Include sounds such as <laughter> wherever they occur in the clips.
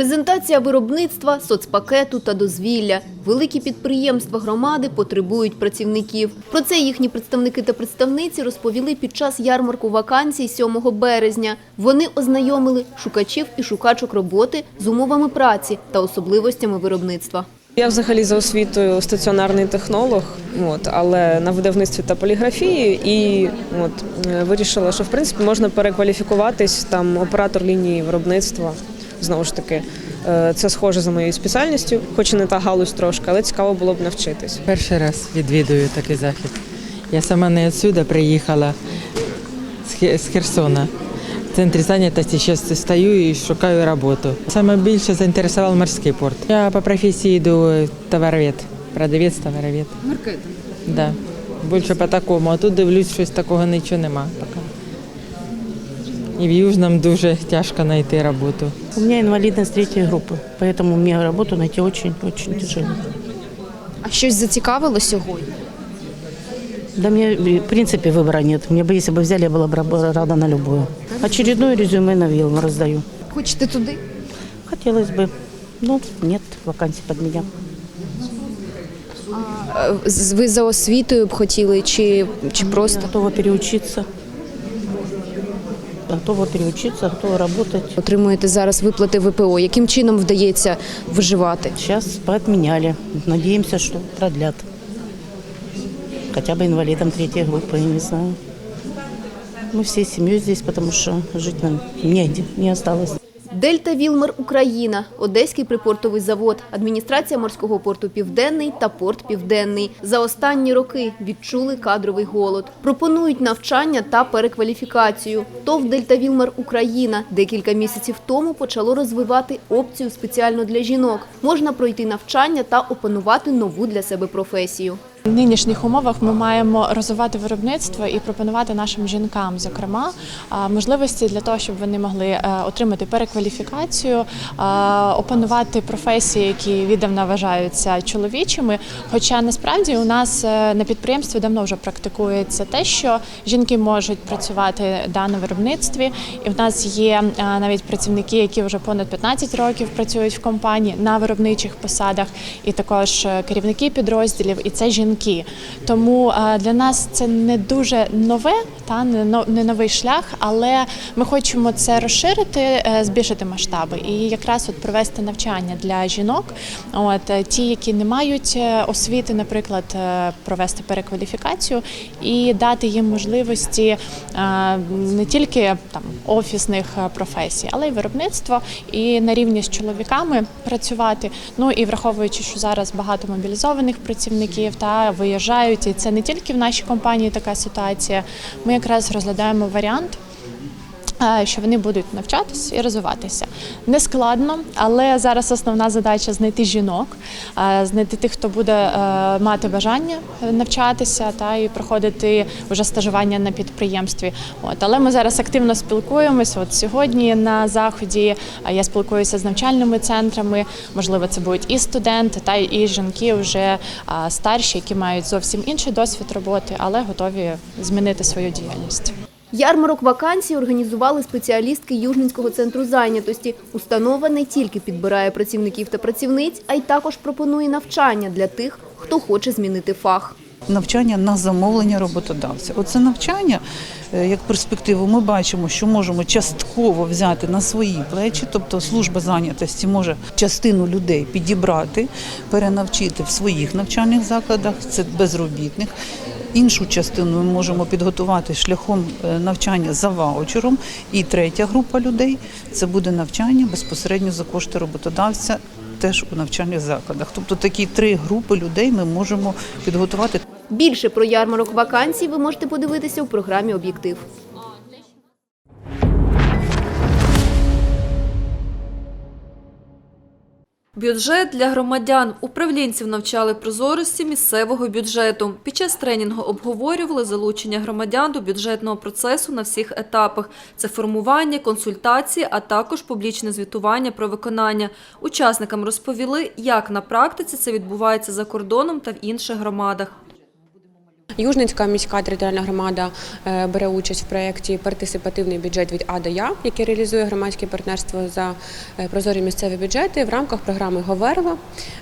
Презентація виробництва, соцпакету та дозвілля. Великі підприємства громади потребують працівників. Про це їхні представники та представниці розповіли під час ярмарку вакансій 7 березня. Вони ознайомили шукачів і шукачок роботи з умовами праці та особливостями виробництва. Я взагалі за освітою стаціонарний технолог, от, але на видавництві та поліграфії, і от, е, вирішила, що в принципі можна перекваліфікуватись там оператор лінії виробництва. Знову ж таки, е, це схоже за моєю спеціальністю, хоч і не та галузь трошки, але цікаво було б навчитись. Перший раз відвідую такий захід. Я сама не відсюди приїхала з Херсона. В центрі зайнятості зараз стою і шукаю роботу. Саме більше заінтересував морський порт. Я по професії йду товаровед, продавець товаровед. Маркетинг? Да. Більше по такому, а тут дивлюсь, щось такого нічого нема. Поки І в Южному дуже тяжко знайти роботу. У меня инвалидность третьей группы, поэтому мне работу найти очень-очень тяжело. А щось зацікавило сьогодні? Да мне, в принципе, выбора нет. Мне бы, если бы взяли, я была бы раб- рада на любую. Очередное резюме на Вилм раздаю. Хочете туди? Хотелось бы. Ну, нет вакансий под меня. Е, з- Ви за освітою б хотіли чи, чи Я просто готова переучиться. Готова переучиться, готова работать. отримуєте зараз виплати ВПО? Яким чином вдається виживати? Сейчас поотменяли. Надеемся, что продлят. Хотя бы инвалидам третьей группы, я не знаю. Мы всей семьей здесь, потому что жить нам негде, не осталось. Дельта Вілмер Україна, Одеський припортовий завод, адміністрація морського порту Південний та порт Південний. За останні роки відчули кадровий голод. Пропонують навчання та перекваліфікацію. ТОВ Дельта Вілмер Україна декілька місяців тому почало розвивати опцію спеціально для жінок. Можна пройти навчання та опанувати нову для себе професію. В нинішніх умовах ми маємо розвивати виробництво і пропонувати нашим жінкам, зокрема, можливості для того, щоб вони могли е, отримати перекваліфікацію, опанувати професії, які віддавна вважаються чоловічими. Хоча насправді у нас е, на підприємстві давно вже практикується те, що жінки можуть працювати да, на виробництві, і в нас є е, навіть працівники, які вже понад 15 років працюють в компанії на виробничих посадах, і також е, керівники підрозділів, і це жінки. Тому е, для нас це не дуже нове, та не но- не новий шлях, але ми хочемо це розширити, е, збільшити масштаби і якраз от провести навчання для жінок. От е, ті, які не мають е, освіти, наприклад, провести перекваліфікацію і дати їм можливості не тільки там офісних професій, але й виробництво, і на рівні з чоловіками працювати. Ну і враховуючи, що зараз багато мобілізованих працівників та виїжджають, і це не тільки в нашій компанії така ситуація. Ми якраз розглядаємо варіант. Що вони будуть навчатися і розвиватися не складно, але зараз основна задача знайти жінок, знайти тих, хто буде е, мати бажання навчатися та і проходити вже стажування на підприємстві. От але ми зараз активно спілкуємося. От сьогодні на заході я спілкуюся з навчальними центрами. Можливо, це будуть і студенти, та і жінки вже старші, які мають зовсім інший досвід роботи, але готові змінити свою діяльність. Ярмарок вакансій організували спеціалістки Южненського центру зайнятості. Установа не тільки підбирає працівників та працівниць, а й також пропонує навчання для тих, хто хоче змінити фах. навчання на замовлення роботодавця. Оце навчання е, як перспективу. Ми бачимо, що можемо частково взяти на свої плечі, тобто служба зайнятості може частину людей підібрати, перенавчити в своїх навчальних закладах, це безробітних. Іншу частину ми можемо підготувати шляхом е, навчання за ваучером. І третя група людей це буде навчання безпосередньо за кошти роботодавця. Теж у навчальних закладах, тобто такі три групи людей ми можемо підготувати Більше про ярмарок вакансій ви можете подивитися у програмі Об'єктив. Бюджет для громадян. Управлінців навчали прозорості місцевого бюджету. Під час тренінгу обговорювали залучення громадян до бюджетного процесу на всіх етапах. Це формування, консультації, а також публічне звітування про виконання. Учасникам розповіли, як на практиці це відбувається за кордоном та в інших громадах. Южницька міська територіальна громада е, бере участь в проєкті Партисипативний бюджет від А до Я, який реалізує громадське партнерство за е, прозорі місцеві бюджети в рамках програми Говерло.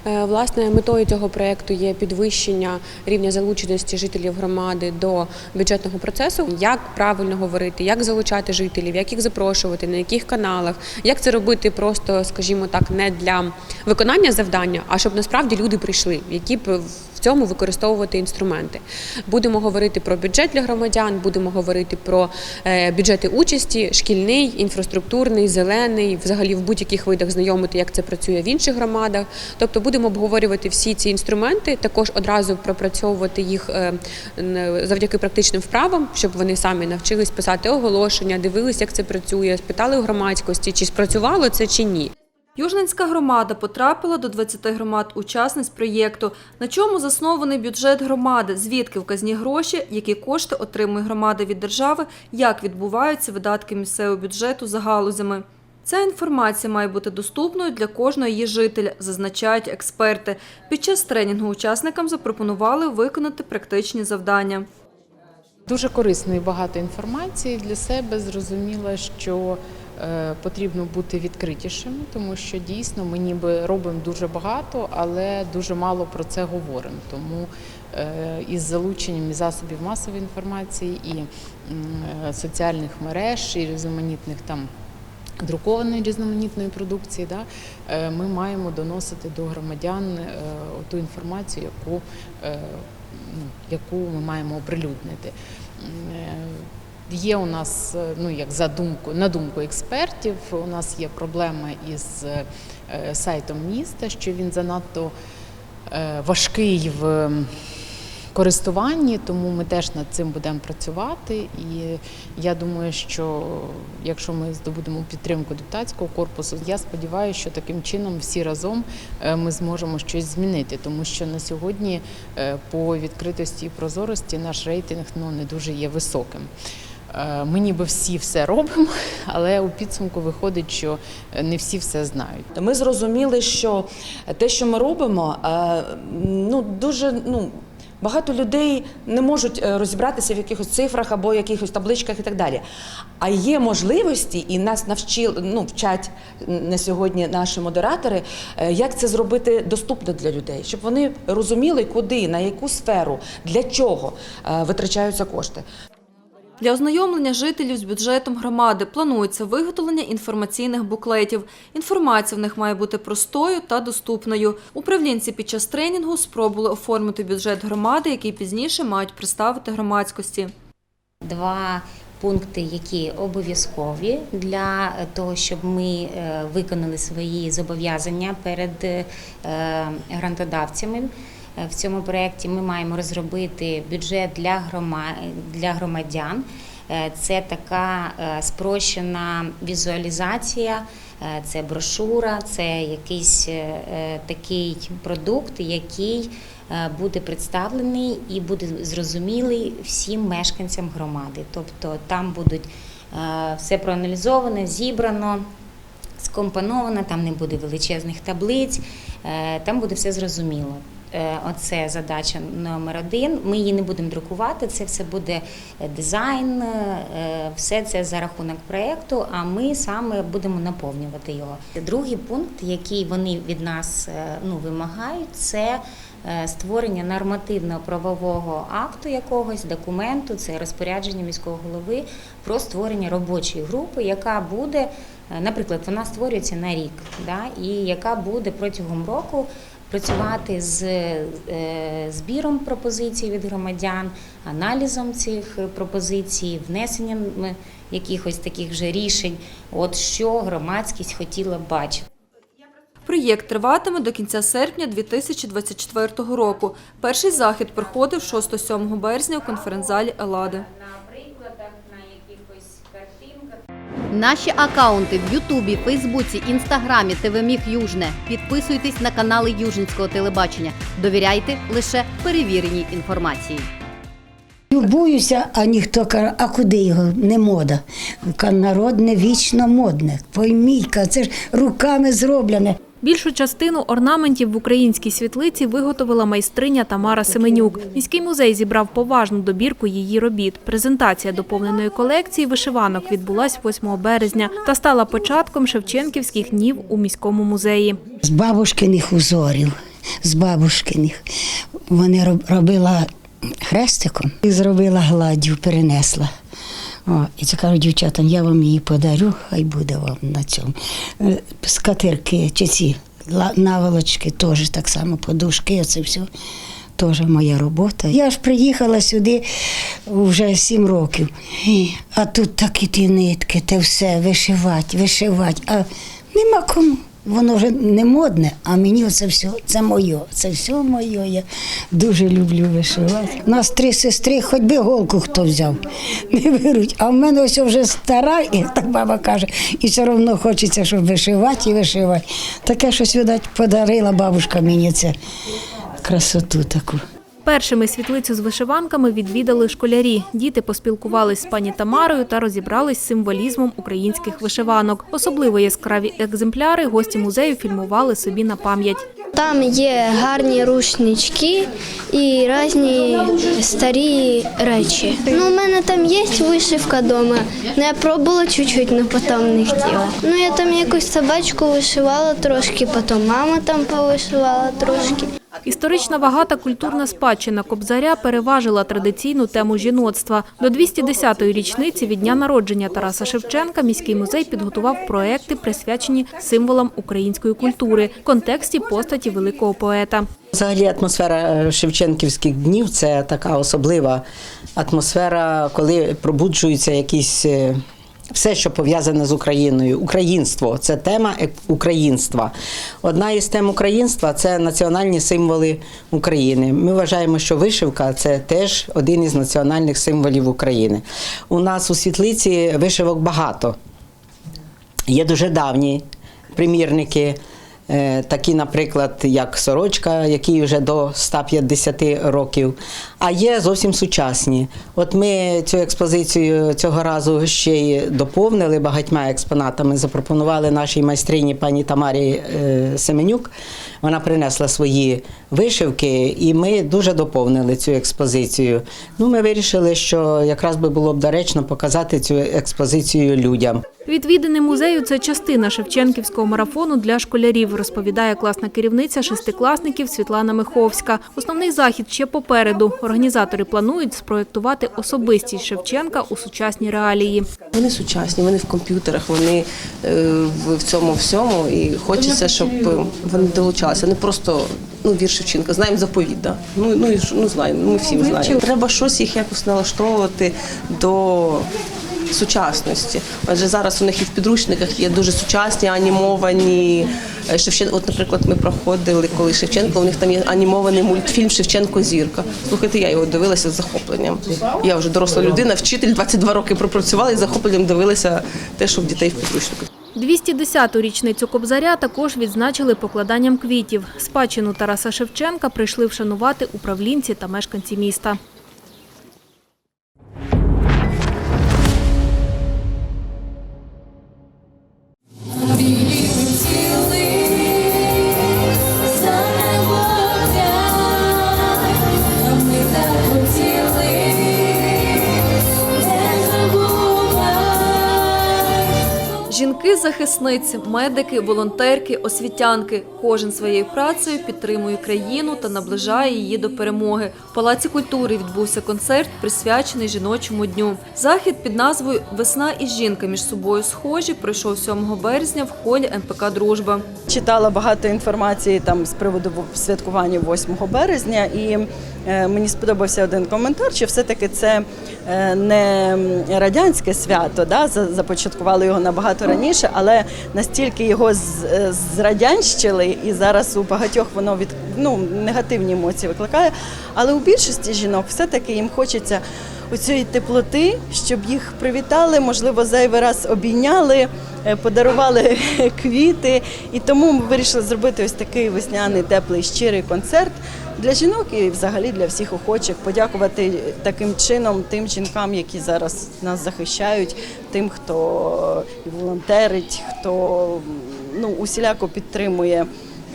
Е, Власне, метою цього проєкту є підвищення рівня залученості жителів громади до бюджетного процесу, як правильно говорити, як залучати жителів, як їх запрошувати, на яких каналах, як це робити просто, скажімо так, не для виконання завдання, а щоб насправді люди прийшли, які б в цьому використовувати інструменти. Будемо говорити про бюджет для громадян, будемо говорити про е, бюджети участі, шкільний, інфраструктурний, зелений, взагалі в будь-яких видах знайомити, як це працює в інших громадах. Тобто будемо обговорювати всі ці інструменти, також одразу пропрацьовувати їх е, завдяки практичним вправам, щоб вони самі навчились писати оголошення, дивились, як це працює, спитали у громадськості, чи спрацювало це чи ні. Южненська громада потрапила до 20 громад учасниць проєкту. На чому заснований бюджет громади, звідки вказні гроші, які кошти отримує громада від держави, як відбуваються видатки місцевого бюджету за галузями. Ця інформація має бути доступною для кожного її жителя, зазначають експерти. Під час тренінгу учасникам запропонували виконати практичні завдання. Дуже корисно і багато інформації для себе. Зрозуміло, що потрібно бути відкритішим, тому що дійсно ми ніби робимо дуже багато, але дуже мало про це говоримо. Тому е, із залученням і засобів масової інформації, і е, соціальних мереж, і різноманітних там. Друкованої різноманітної продукції, да, е, ми маємо доносити до громадян е, ту інформацію, яку, е, ну, яку ми маємо оприлюднити. Є у нас, е, ну як за думку, на думку експертів, у нас є проблема із е, сайтом міста, що він занадто е, важкий в користуванні, тому ми теж над цим будемо працювати. І я думаю, що якщо ми здобудемо підтримку депутатського корпусу, я сподіваюся, що таким чином всі разом ми зможемо щось змінити, тому що на сьогодні по відкритості і прозорості наш рейтинг ну не дуже є високим. Е, Ми ніби всі все робимо, <laughs> але у підсумку виходить, що не всі все знають. Ми зрозуміли, що те, що ми робимо, е, ну дуже ну. Багато людей не можуть е, розібратися в якихось цифрах або якихось табличках і так далі. А є можливості, і нас навчили, ну, вчать на сьогодні наші модератори, як це зробити доступно для людей, щоб вони розуміли, куди, на яку сферу, для чого витрачаються кошти. Для ознайомлення жителів з бюджетом громади планується виготовлення інформаційних буклетів. Інформація в них має бути простою та доступною. Управлінці під час тренінгу спробували оформити бюджет громади, який пізніше мають представити громадськості. Два пункти, які обов'язкові для того, щоб ми е, виконали свої зобов'язання перед е, грантодавцями. Е, В цьому проєкті ми маємо розробити бюджет для грома- для громадян. Е, Це така е, спрощена візуалізація, це брошура, це якийсь такий продукт, який буде представлений і буде зрозумілий всім мешканцям громади. Тобто там будуть все проаналізовано, зібрано. Скомпоновано, там не буде величезних таблиць, там буде все зрозуміло. Е, Оце задача номер один. Ми її не будемо друкувати, це все буде е, дизайн, е, все це за рахунок проєкту, а ми саме будемо наповнювати його. Другий пункт, який вони від нас ну, вимагають, це створення нормативно-правового акту якогось документу, це розпорядження міського голови про створення робочої групи, яка буде, наприклад, вона створюється на рік, да, і яка буде протягом року працювати з е, збіром пропозицій від громадян, аналізом цих пропозицій, внесенням якихось таких же рішень, от що громадськість хотіла бачити. Проєкт триватиме до кінця серпня 2024 року. Перший захід проходив 6-7 березня у конференц-залі Елади. На прикладах, на якихось картинках. Наші акаунти в Ютубі, Фейсбуці, Інстаграмі, ТВ Міг Южне. Підписуйтесь на канали Южинського телебачення. Довіряйте лише перевіреній інформації. Любуюся, а ніхто каже, а куди його? Не мода. Народне вічно модне. Пойміть, це ж руками зроблене. Більшу частину орнаментів в українській світлиці виготовила майстриня Тамара Семенюк. Міський музей зібрав поважну добірку її робіт. Презентація доповненої колекції вишиванок відбулась 8 березня та стала початком Шевченківських днів у міському музеї. З бабушкиних узорів, з бабушкиних. Вони робила хрестиком і зробила гладдю, перенесла. О, і це кажуть дівчатам, я вам її подарю, хай буде вам на цьому. Е, Скатерки чи ці наволочки, теж так само, подушки, оце все. Теж моя робота. Я ж приїхала сюди вже сім років. А тут такі ті нитки, те все, вишивати, вишивати. А нема кому. Воно вже не модне, а мені це все, це моє, це все моє. Я дуже люблю вишивати. У нас три сестри, хоч би голку хто взяв, не беруть. А в мене ось вже стара, і так баба каже, і все одно хочеться, щоб вишивати і вишивати. Таке щось, видать, подарила бабушка мені це красоту таку. Першими світлицю з вишиванками відвідали школярі. Діти поспілкувались з пані Тамарою та розібрались з символізмом українських вишиванок. Особливо яскраві екземпляри гості музею фільмували собі на пам'ять. Там є гарні рушнички і різні старі речі. Ну, у мене там є вишивка вдома. Ну, я пробувала чуть-чуть, але потім не хотіла. Ну, я там якусь собачку вишивала трошки, потім мама там повишивала трошки. Історична вага та культурна спадщина Кобзаря переважила традиційну тему жіноцтва. До 210-ї річниці від дня народження Тараса Шевченка міський музей підготував проекти, присвячені символам української культури в контексті постаті великого поета. Взагалі атмосфера е, Шевченківських днів це така особлива атмосфера, коли пробуджуються якісь. Все, що пов'язане з Україною, українство це тема е- українства. Одна із тем українства це національні символи України. Ми вважаємо, що вишивка це теж один із національних символів України. У нас у світлиці вишивок багато. Є дуже давні примірники, такі, наприклад, як сорочка, який вже до 150 років. А є зовсім сучасні. От ми цю експозицію цього разу ще й доповнили багатьма експонатами. Запропонували нашій майстрині пані Тамарі е, Семенюк. Вона принесла свої вишивки, і ми дуже доповнили цю експозицію. Ну, ми вирішили, що якраз би було б доречно показати цю експозицію людям. Відвідини музею це частина Шевченківського марафону для школярів, розповідає класна керівниця шестикласників Світлана Миховська. Основний захід ще попереду. Організатори планують спроєктувати особистість Шевченка у сучасній реалії. Вони сучасні, вони в комп'ютерах, вони е, в цьому всьому, і хочеться, щоб е, вони долучалися. Не просто ну вір Шевченка, знаємо заповіт, да? ну ну і ну знаємо, ми всі знаємо. Треба щось їх якось налаштовувати до. Сучасності, адже зараз у них і в підручниках є дуже сучасні анімовані е, Шевченко. От, наприклад, ми проходили коли Шевченко. У них там є анімований мультфільм Шевченко Зірка. Слухайте, я його дивилася з захопленням. Я вже доросла людина, вчитель 22 роки пропрацювала і з захопленням дивилася те, що в дітей в підручниках. 210-ту річницю Кобзаря також відзначили покладанням квітів. Спадщину Тараса Шевченка прийшли вшанувати управлінці та мешканці міста. Жінки-захисниці, медики, волонтерки, освітянки. Кожен своєю працею підтримує країну та наближає її до перемоги. В Палаці культури відбувся концерт, присвячений жіночому дню. Захід під назвою Весна і жінка між собою схожі пройшов 7 березня в холі МПК Дружба. Читала багато інформації там з приводу святкування 8 березня, і е, мені сподобався один коментар, що все-таки це е, не радянське свято, да, за- започаткували його набагато раніше, але настільки його е, зрадянщили, і зараз у багатьох воно від ну, негативні емоції викликає. Але у більшості жінок все-таки їм хочеться оцієї теплоти, щоб їх привітали, можливо, зайвий раз обійняли, е, подарували <laughs> квіти. І тому ми вирішили зробити ось такий весняний теплий щирий концерт для жінок і взагалі для всіх охочих. Подякувати таким чином тим жінкам, які зараз нас захищають, тим, хто волонтерить, хто ну, усіляко підтримує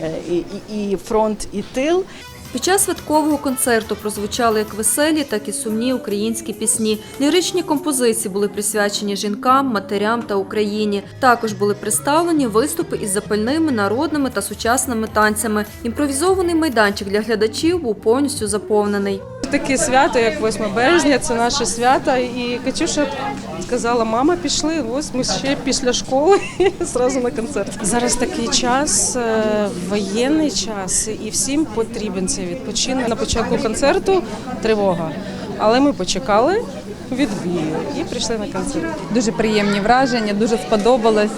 е, і, і, і фронт, і тил. Під час святкового концерту прозвучали як веселі, так і сумні українські пісні. Ліричні композиції були присвячені жінкам, матерям та Україні. Також були представлені виступи із запальними народними та сучасними танцями. Імпровізований майданчик для глядачів був повністю заповнений. Таке свято, як 8 березня, це наше свято. І Катюша сказала, мама, пішли. Ось ми ще після школи <laughs> зразу на концерт. Зараз такий час, е, воєнний час, і всім потрібен цей відпочинок. На початку концерту тривога. Але ми почекали відбію і прийшли на концерт. Дуже приємні враження, дуже сподобалось,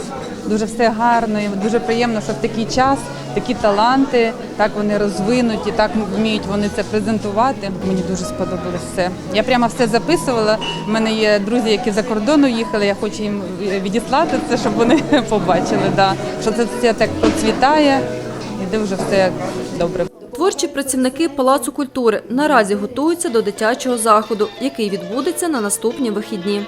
дуже все гарно. І дуже приємно, що в такий час такі таланти, так вони розвинуті, так вміють вони це презентувати. Мені дуже сподобалось все. Я прямо все записувала. У мене є друзі, які за кордону їхали. Я хочу їм відіслати це, щоб вони <laughs> побачили. Да. Що це все так процвітає і дуже все добре. Творчі працівники Палацу культури наразі готуються до дитячого заходу, який відбудеться на наступні вихідні.